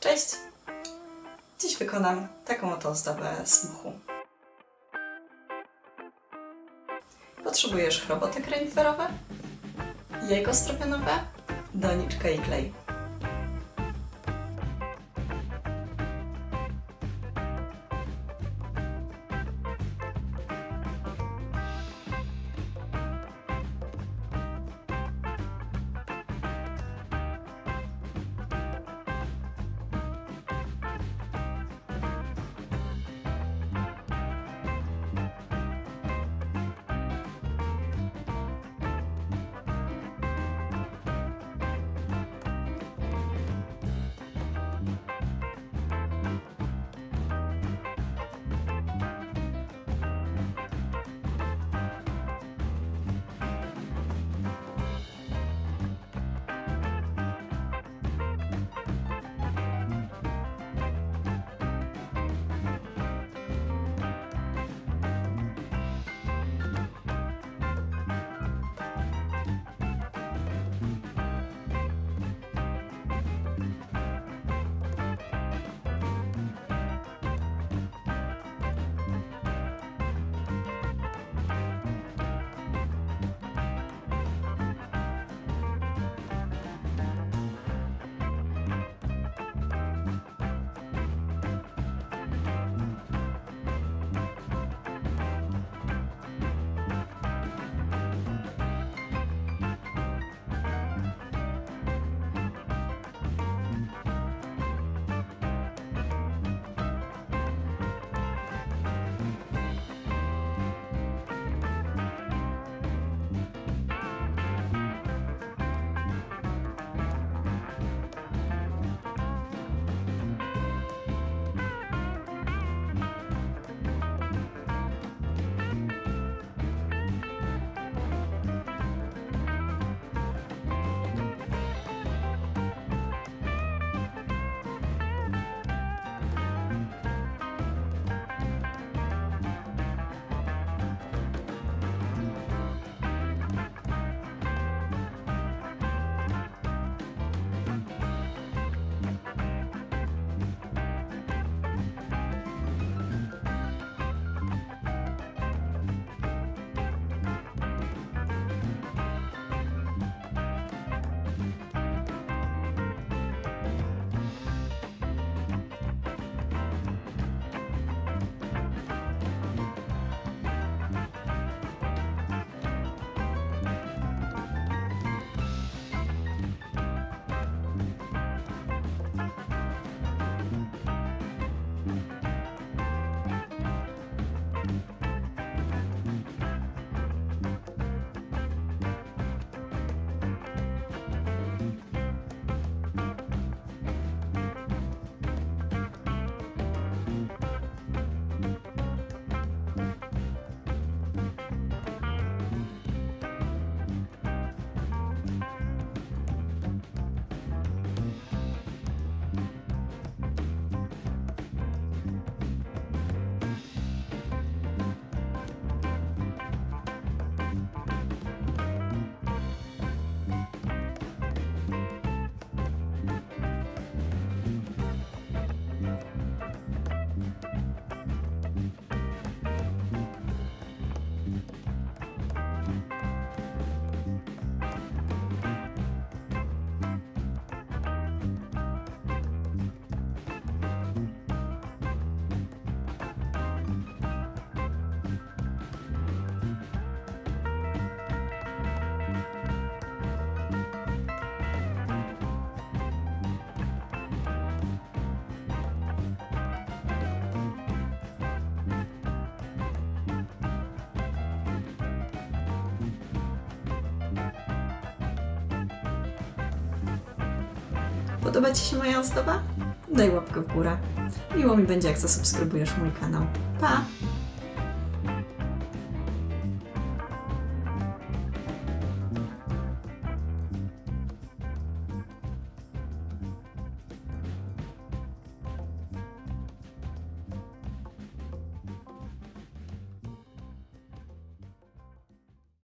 Cześć! Dziś wykonam taką oto ozdobę z. Potrzebujesz roboty reniferowe, jajko stropionowe, doniczkę i klej. Podoba Ci się moja ozdoba? Daj łapkę w górę. Miło mi będzie, jak zasubskrybujesz mój kanał. Pa!